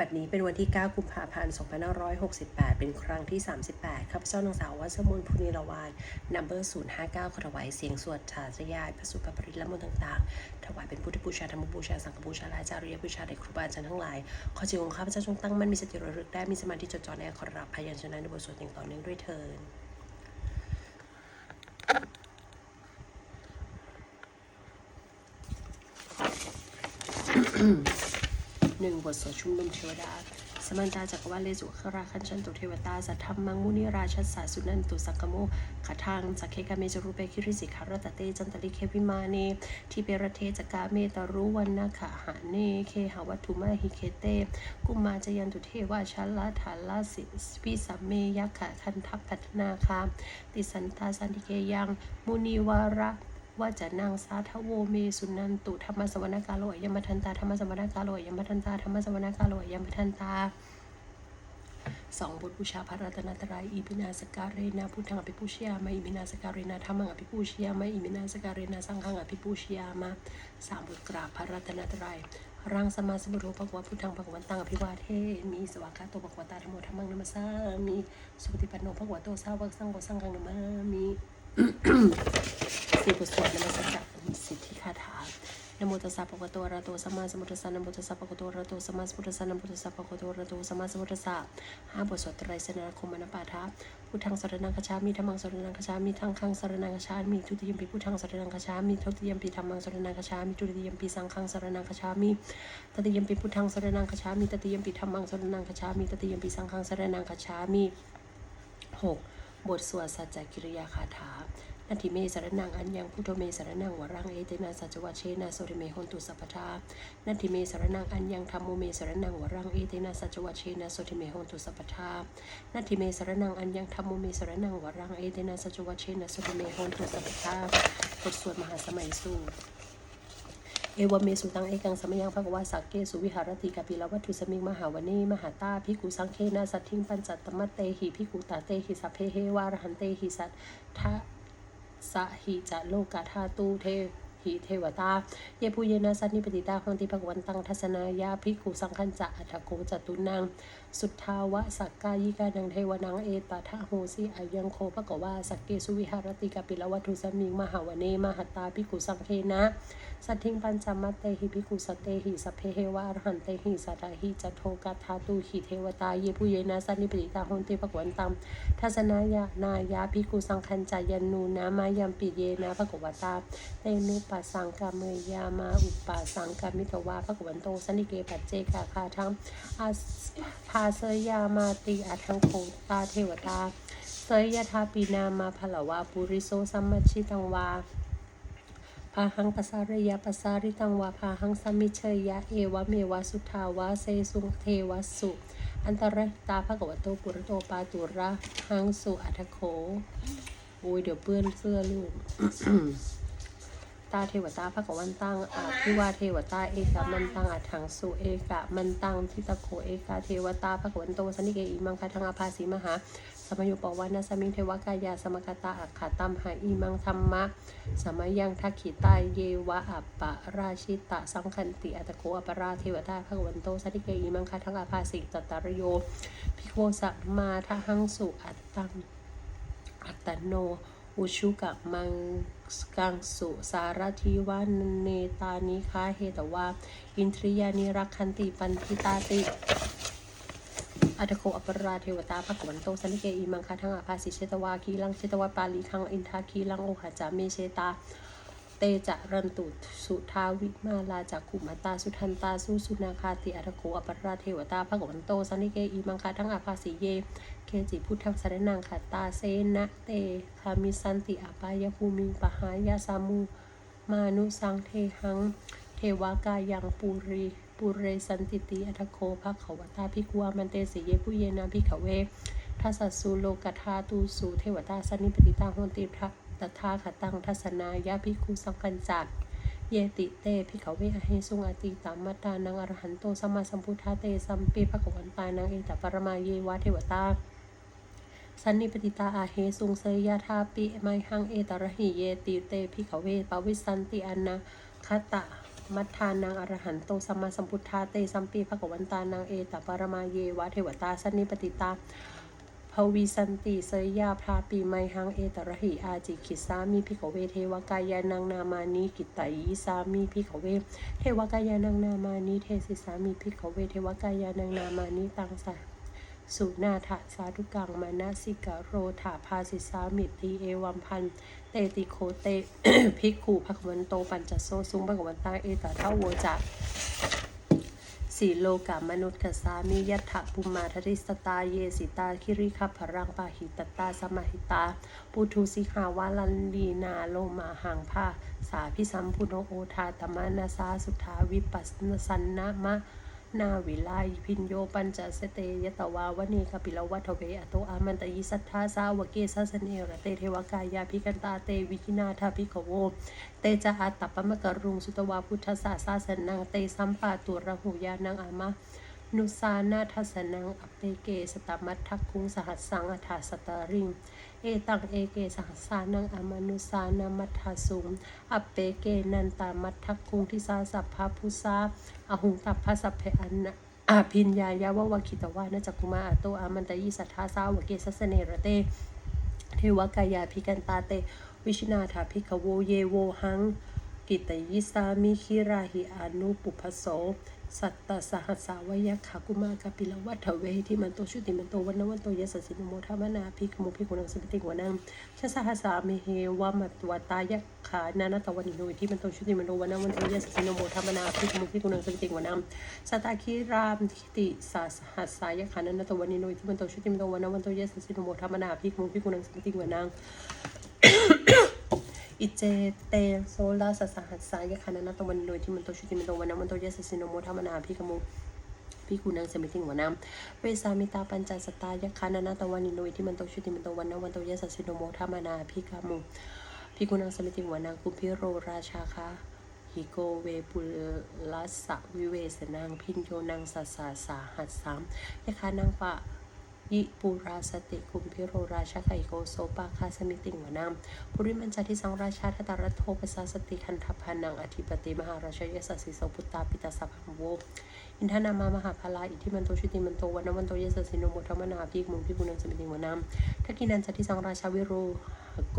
บัดนี้เป็นวันที่ 9 กุมภาพันธ์ 2568 เป็นครั้งที่ 38 ข้าพเจ้านางสาววัชมนพุนิรวานนัมเบอร์059ขอถวายเสียงสวดชาจยายพระสุภปริตและมนต์ต่างๆ ถวายเป็นพุทธบูชาธรรมบูชา สังฆบูชาและจารียบูชาแด่ครูบาอาจารย์ทั้งหลาย ขอจิตของข้าพเจ้าจงตั้งมั่นมีสติระลึกได้ มีสมาธิจดจ่อแน่ขอรับพยัญชนะในบทสวดอย่างต่อเนื่องด้วยเถิด หนึ่งบทสวดชุมนุมเทวดา สมันตาจักรวาลเลสุขราคันชันตุเทวตาสัทธรรมังมุนิราชัสสาสุนันตุสักกโมขะทางสักเคกาเมจรูเปคิริสิคารตเตจันตลิเควิมาเนทิเปรเทจกาเมตรุวันนาขะหาเนเคหาวัตถุมาหิเคเต กุมมาจยันตุเทวาชัลลาฐานลาสิพิสัมเมยะขะคันทัพพัฒนาคามติสันตาสันติเกยังมุนีวาระ ว่าจะนางสาทโวเมสุนันตุธรรมสวรรกาโลยมทันตาธรรมสวรรกาโลยมทันตาธรรมสวรรกาโลยมทันตาสองบทบูชาพระรัตนตรัยอิมินาสการเรนาพุทธังอภิปูชยามาอิมินาสการเรนาธรรมังอภิปูชยามาอิมินาสการเรนาสังฆังอภิปูชยามาสามบทกราบพระรัตนตรัยรังสมาสมุทโธภควาพุทธังภควันตังอภิวาเทมีสวากาโตภควตาธรรมธรรมังนัมสสามีสุปฏิปันโนภควโตสาวกสังโฆสังฆังนมามิ สี่บทสวดนมัสการสิทธิคาถานโมตัสสะภะคะวะโตอะระหะโตสัมมาสัมพุทธัสสะนโมตัสสะภะคะวะโตอะระหะโตสัมมาสัมพุทธัสสะนโมตัสสะภะคะวะโตอะระหะโตสัมมาสัมพุทธัสสะห้าบทสวดไตรสรณคมอนปาทะพุทธังสรณังคชามิธัมมังสรณังคชามิทังคังสรณังคชามิทุติยมปีพุทธังสรณังคชามิทุติยมปีธัมมังสรณังคชามิทุติยมปีสังฆังสรณังคชามิตติยมปีพุทธังสรณังคชามิตติยมปีธัมมังสรณังคชามิตติยมปีสังฆังสรณังคชามิหกบทสวดสัจจกิริยาคาถา นาทิเมสรนังอัญญังพุทโธเมสรนังวรังเอเตนะสัจวัชเชนะโสริเมหนตุสัพพทานาทิเมสรนังอัญญังธรรมโมเมสรนังวรังเอเตนะสัจวัชเชนะโสริเมหนตุสัพพทานาทิเมสรนังอัญญังธรรมโมเมสรนังวรังเอเตนะสัจวัชเชนะโสริเมหนตุสัพพทาบทสวดมหาสมัยสูตรเอวเมสุตังเอกังสมยังภควาสักเกสุวิหารติกาปิลวัตถุสมิงมหาวนีมหาตาพิกุสังเคนะสัตทิงปัญจัตตมะเตหิพิกุตาเตหิสัพเพเฮวารหันเตหิสัททะ สหิจะโลกาธาตูเทหิเทวตา เยผูเยนะสันนิปติตาหังติภกวันตังทัศนายาภิกขุสังคันจะอัฏฐโกจตุนัง สุทธาวะสักกายิกานังเทวนังเอตตาโหสิอายังโคภกวาสักเกสุวิหารติกาปิลวัตถุสมิงมหาวเนมหาตตาภิกขุสังเคนะ สัทธิงปัญจมัตเตหิภิกขุสตเตหิสัพเพเฮวะอรหันเตหิสัตตาหิจัตโทกัทาตุหิเทวตาเยผู้เยนะสันนิปติตาหนติภกวันตังทัศนายานายาภิกขุสังคันจายันนูนามายัมปิเยนะภกวตาเตนุปัสสังกามเมยามาอุปาสังกามิตวาภกวันโตสันิเกปัจเจกาคาทังอาภาเสยามาติอาทังโคตาเทวตาเสยยทาปีนามาพลวาปุริโสสัมมชิตังวาพาหังปสารยาปสาริตังวาพาหังสมิเชยยะเอวะเมวะสุทาวะเซสุงเทวสุ อันตรตาภะกวโตปุรโตปาตุระหังสุอัทโขโอ้ยเดี๋ยวเปื้อนเสื้อลูก ตาเทวตาภกวันตังอาพิวาเทวตาเอกะมันตังอัถังสุเอกะมันตังทิตโขเอกาเทวตาภกวันโตสนิเกอิมังคาทังอาภาสีมหาสมยุปวันะสมิงเทวกายาสมกตาอักขาตัมหาอิมังธรรมะสมัยยังทักขิตายเยวะอัปปะราชิตะสังคันติอัตโกอัปราเทวตาภกวันโตสติเกอิมังคาทังอาภาสิตตารโยภิกโวสัมมาทะหังสุอัตตังอัตตโน อุชุกะมังกังสุสารทิวานเนตานิคาเหตวาอินทรียานิรักขันติปันทิตาติอัตโคอัปราเทวตาภกวันโตสันิเกอิมังคาทังอาภาสิเชตวาคีลังเชตวาปาลีคังอินทาคีลังโอหะจาเมเชตา เตจะรันตุสุทาวิมาลาจากขุมาตาสุทันตาสุสุนาคาติอัตโคอปราเทวตาภกวันโตสันิเกอิมังคาทั้งอาภาสิเย เกจิพุทธังสรนังขัตาเซนะเตคามิสันติอาปายภูมิปหายาสามุมานุสังเทหัง เทวากายังปุริปุเรสันติติอัทโคภะขวตาภิกวามันเตสิเยผู้เยนาภิกขเวทัสสุโลกธาตูสุเทวตาสนิปติตาโหติพระ ตถาคตังทัศนายาภิกขุสังกันจักเยติเตภิกขเวอเหสุงอติตามัตตานังอรหันโตสัมมาสัมพุทธาเตสัมปีภกวันตานังเอตปรมาเยวะเทวตาสันนิปติตาอาเหสุงเสยาทาปิไมหังเอตระหิเยติเตพิขเวปวิสันติอนนาคตะมัทธานังอรหันโตสัมมาสัมพุทธาเตสัมปีภะกวันตานังเอตปรมาเยวะเทวตาสันนิปติตา ภวิสันติเสยยาพราปีไมหังเอตระหิอาจิขิสามีพิขเวเทวกายานังนามานิกิตไตยิสามีพิขเวเทวกายานังนามานิเทศิสามีพิขเวเทวกายานังนามานิตังสะสุนาถาสาธุกังมานาสิกะโรถาภาสิสามิตีเอวัมพันเตติโคเตภิกขุภควันโตปัญจโซสุงภควันตาเอตาเทาโวจะ สีโลกามนุษย์กสามิยัตถะปุมมาทริสตาเยสิตาคิริคัพพรังปาหิตตาสมาหิตา ปุถุสิหาวาลันลีนาโลมาหังภาสาพิสัมพุโนโอทาตมะนาสาสุทาวิปัสสนสันนะมะ นาวิไลพินโยปัญจสเตยตวาวณีคปิลวัทเวอโตอามันตยิสัทธาสาวเกสัสเนรเตเทวกายาพิกันตาเตวิกินาทาพิขโวเตจะอาตัปปมะกรุงสุตวาพุทธสาสาสนังเตสัมปาตุระหูยานังอามะนุสานาทัสนังอเปเกสตมัททักคุงสหัสสังอัฏฐาสตาริง เอตังเอเกสหัสสานังอมนุสานามัทธาสุงอเปเกนันตามัททักคุงทิสาสัพพะพุสาอหุงตัพพะสัพเพอันะอาพินยายาววคิตวานะจักกุมาอาโตอามันตยิสัทธาสาวเกสัสเนระเต เทวกายาพิกันตาเต วิชนาถาพิกโวเยโวหัง กิตยิสามิคิราหิอนุปุพโส สัตตสหัสสาวยขากุมากปิลวัฏเวทิมันโตชุติมันโตวันนวันโตยสสสินโมทามนาพิกมุพิกุณังสมิติวนังชะสหัสสามิเฮวามัตวตายขานานาตวันิโนทิมันโตชุติมันโตวันนวันโตยสสสินโมทามนาพิกมุพิกุณังสมิติวนังสตาคิรามทิติสหัสสายขานานาตวันิโนทิมันโตชุติมันโตวันนวันโตยสสสินโมทามนาพิกมุพิกุณังสมิติวนัง อิเจเตโซลาสสหัสสายคานานาตวันโดยที่มันโตชุติมันโตวันนามันโตยสสินโมธรรมนาพิกมุพิกุนังสมิติงวนังเวสามิตาปัญจสตายคานานาตวันนิโนยที่มันโตชุติมันโตวันนาวันโตยสสินโมธรรมนาพิกมุพิกุนังสมิติงวนังกุพิโรราชาคาหิโกเวปุลัสสะวิเวสนังพินโยนังสัสสาสาหัสสามยคานังปะ ยิปุราสติคุมพิโรราชาไคโกโซปาคาสมิติงวนาปุริมันจาทิสังราชาทตารัตโทปสาสติคันทพานังอธิปติมหาราชยสสิโสพุตตาปิตาสัพพังโวอินทนามามหาพลาอิทิมันโตชิติมันโตวันนวันโตยสสิโนโมทมนาภิกมุงพิกุนังสมิติงวนาทักกินันจาทิสังราชาวิโรโก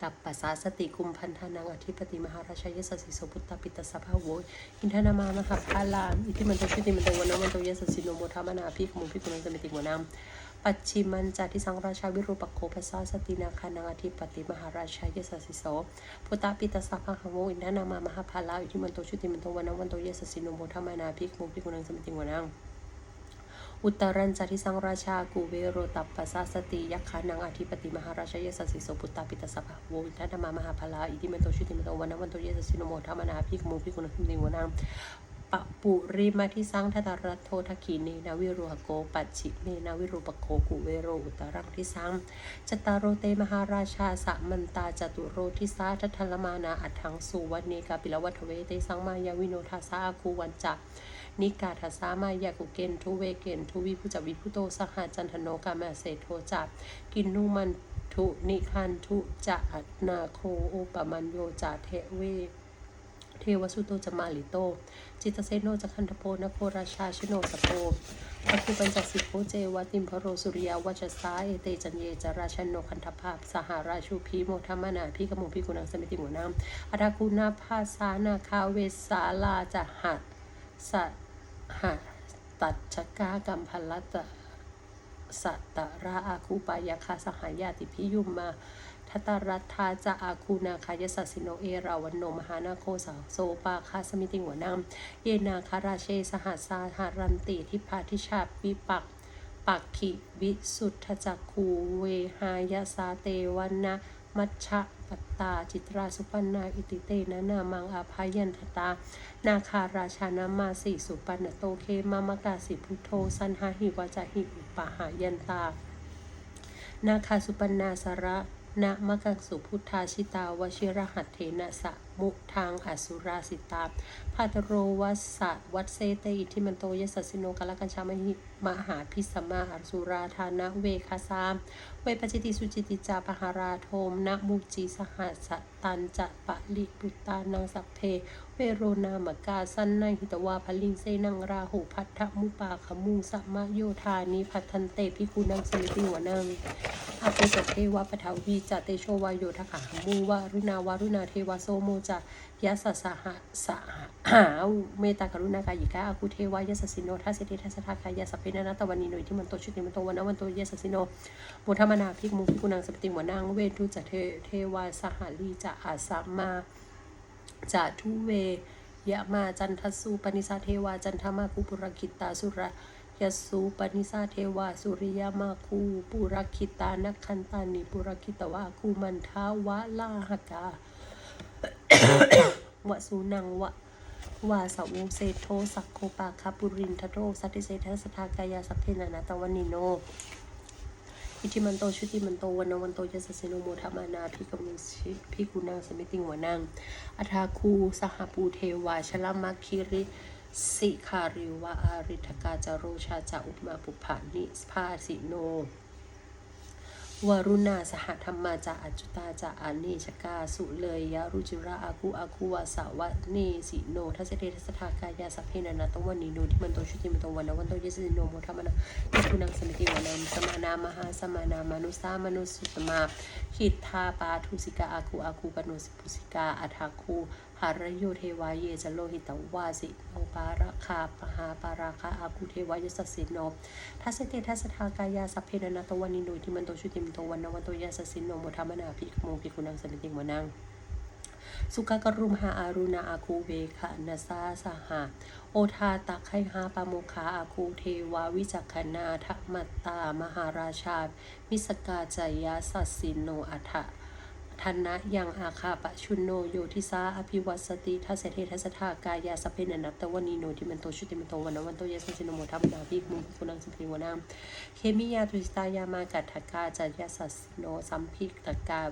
ตัปปัสสาสติคุมพันธานังอธิปติมหาราชายสสิโสพุตตาปิตสภาโวอินทนามามหาพาลาอิทิมันโตชุติมันโตวนนวันโตยสสิโนโมทามนาภิกมุงพิกุนังสมิติงวนามปัจฉิมันจาทิสังราชาวิรูปโคปัสสาสตินาคานังอธิปติมหาราชายสสิโสพุตตาปิตสภาโวอินทนามามหาพาลาอิทิมันโตชุติมันโตวนนวันโตยสสิโนโมทามนาภิกมุงพิกุนังสมิติงวนาม อุตรันจาริสังราชากูเวโรตัปปัสสสติยักขานังอธิปติมหาราชยสสิโสปุตตาปิตสภะโววินทนามามหาพลาอิติเมโตชุติเมโตวันนวันโตเยสสิโนโมทามนาภิกมุภิกุณพิมนิวนังปะปุริมาทิสังทัตรัตโททักขีเนนาวิรุหโกปัจฉิเนนาวิรูปโคกุเวโรอุตรังทิสังจตารโรเตมหาราชาสะมันตาจตุโรทิสาทัทลมานาอัฏฐังสุวันเนกาปิลวัฏเวเตสังมายาวิโนทาสาคูวันจะ นิกาทัสามายากุเกนทุเวเกนทุวิพุจวิพุโตสหาจันทโนกามาเสโทจักกินนุมันทุนิคันทุจะอัตนาโคอุปมัญโยจาเทเวเทวสุโตจมาลิโต จิตเซโนจะคันทโพนโพราชาชิโนสโปพระคุปัญจสิโพเจวติมพโรสุริยวัชสาเอเตจันเยจราชนโนคันทภาพ สหาราชูพีโมทมนาพิกมุพิกุนังสมิติหัวน้ำอัตาคุนาภาสานาคาเวสาลาจะหัดส หะตัดชกากัมพลัตตะสัตตระอาคูปายาคาสหายาติพิยุมมาทัตตรัตทาจะอาคูนาคายสัสิโนเอราวันโนมหานาโคสาโซปาคาสมิติหัวนามเยนาคาราเชสหัสสาหารันติทิพาทิชาปิปักปักขิวิสุทธจักคูเวหายาสาเตวันนะ มัชชะปัตตา จิตราสุปันนาอิติเตนะนามังอาภายันทตา นาคาราชานามาสีสุปันโตเคมามกาสิพุทโธสันหาหิวาจหิอุปหายันตา นาคาสุปันนาสระ นะมะกังสุพุทธาชิตาวชิรหัตเถนะสะมุทางอสุราสิตาพาตโรวัสสะวัดเซเตอิทิมันโตยสัสสิโนกาลกัญชามหิมหาพิสมาอสุราธานะเวคาสาม เวปจิติสุจิติจาปหาราโทมนะมุจีสหัสตันจะปะลิปุตตานังสัพเพ โรนามกาสันนหิตวาพลิงเซนังราหุพัทธมุปาขมุงสัมมโยธานิพัทันเตพิคุนังสมิติวนังอาเปสเทวะปะทาวีจะเตโชวายโยทขามูวารุณาวารุณาเทวโสโมจะยะสสะหะสะหาเมตากรุณากายิกาอาคุเทวายะสสิโนทัสเตทัสสทากายะสัพเพนะนะตะวันนีโนยที่มันโตชุติมันโตวันนวันโตยะสสิโนโมทมนาพิกมุพิกุนังสปติวนางเวทุจะเทเทวาสหาลีจะอาสามา จะทุเวยะมาจันทสุปนิสาเทวาจันทมาคุปุรคิตาสุรยสูปนิสาเทวาสุริยมาคูปุรคิตานักขันตานิปุรคิตวาคูมันทาวะลาหกาวสุนังวะวาสาวเศโทสักโคปาคาปุรินทโรสัตติเศทัสสทากายาสัพเพนานาตวันนิโน อิทิมันโตชุติมันโตวันนวันโตยสสสิโนโมทามานาพิกมุชิพิกุนางสมิติงวนังอัทาคูสหปูเทวาชลามาคิริสิคาริวะอาริทกาจาโรชาจาอุปมาปุภานิสพาสิโน วารุณาสหธรรมาจาอจุตาจาอานิชกาสุเลยยรุจิระอาคูอาคูวาสาวะเนสิโนทัสเดทัสทากายาสัพเพนานาตวันนีโนที่มันโตชุติมันโตวันนวันโตเยสิโนโมทามนาพิกุนังสมิติวานังสมานามหาสมานามนุสามนุสุตมาหิทธาปาทุสิกาอาคูอาคูปโนสิปุสิกาอัทาคู หารโยเทวายเยจโลหิตวาสิโนปาราคาปหาปาราคาอาคูเทวายสสสิโนทัสเตทัสทากายาสัพเพนนาตวันนิโนที่มันโตชุติมโตวันนวันโตยาสสินโนโมทามนาภิกโมภิกุนังสมิติงวนังสุกากรุมหาอารุณาอาคูเวคะนาซาสหาโอทาตักไคหาปาโมคาอาคูเทวาวิจักขนาทมัตตามหาราชามิสกาจายาสัสสินโนอัฏฐะธนะยังอาคาปะชุนโนโยทิสาอภิวัสติทัสเสเททัสทากายาสเพนันตวันีโนที่มันโตชุติมันโตวันนวันโตยาสสินโนโมทัมนาภิกมุงกุนังสิพิวนังเคมิยาตุสตายามากัตถกาจายสัสโนสัมพิกตกา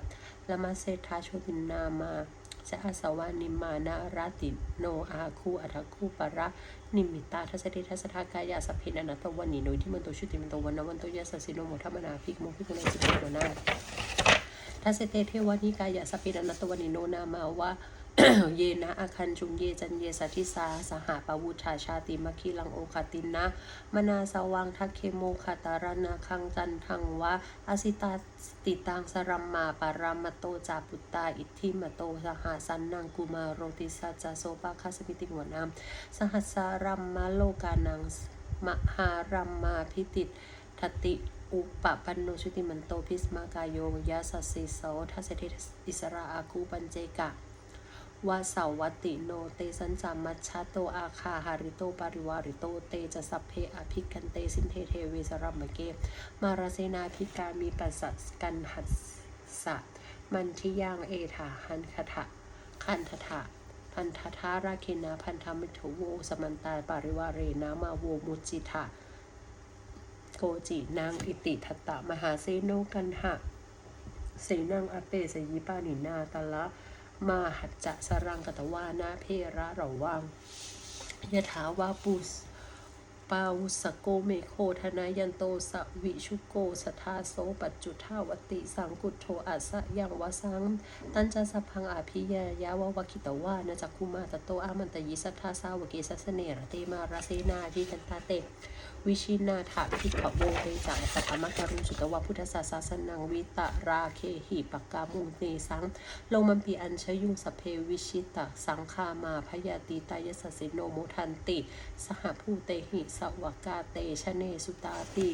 ละมาเซทาโชตินนามาจะอาสวานิมานาราติโนอาคูอัตคูปะระนิมิตาทัสเดทัสทากายาสพเพนันตวันนีโนที่มันโตชุติมันโตวันนวันโตยาสสินโนโมทัมนาภิกมุงกุนังสิพิวนัง ทัสเตเทวานิกายะสพเพนันตวันิโนนามาวะเยนะอาคันจุงเยจันเยสัทิสาสหปวุชาชาติมคีลังโอคาตินนะมนาสวังทักเคโมคาตารนาคังจันทังวะอาสิตาติตังสรัมมาปารามโตจาปุตตาอิทธิมโตสหสันนังกุมาโรติสัจจโสปะคาสมิติงวนามสหัสรัมมาโลกานังมหารัมมาพิติทติ อุปปันโนชุติมันโตพิสมากายโยยาสัสสิโสทัสเสติอิสราอาคูปัญเจกะวาสาวัติโนเตสันจามัชชาโตอาคาหาริโตปาริวาริโตเตจะสัพเพอภิกันเตสินเทเทเวสรัมเก มาราเสนาภิกามีปัสสะกันหัสสะมันทิยังเอถาหันคทะคันทถะพันทธทาราคินาพันธมิโทโวสมันตาปาริวาเรนามาโวมุจิทะ โกจินางอิติทัตตะมหาเซโนกันหะเสนังอเปสยิปานินาตะละมาหัจจะสรังกตวานาเพระระวังยะถาวาปุส ปาวุสโกเมโคธนายันโตสวิชุโกสทาโสปัจจุทาวติสังกุโทอาสะยังวสัง ตันจะสพังอาภิยายาววคิตวานะจักคุมาตโตอามันตยิสัทธาสาวเกสัสเนระเตมาราเสนาทิกันตาเตวิชินาถาพิขโบเตจังสัพพมการุสุตวะพุทธศาสสนังวิตราเคหิปกกามุงเนสังโลมันปีอัญชยุงสเพวิชิตะสังคามาพยาติตายสสสิโนโมทันติ สหภูเตหิสสวกาเตชะเนสุตาติ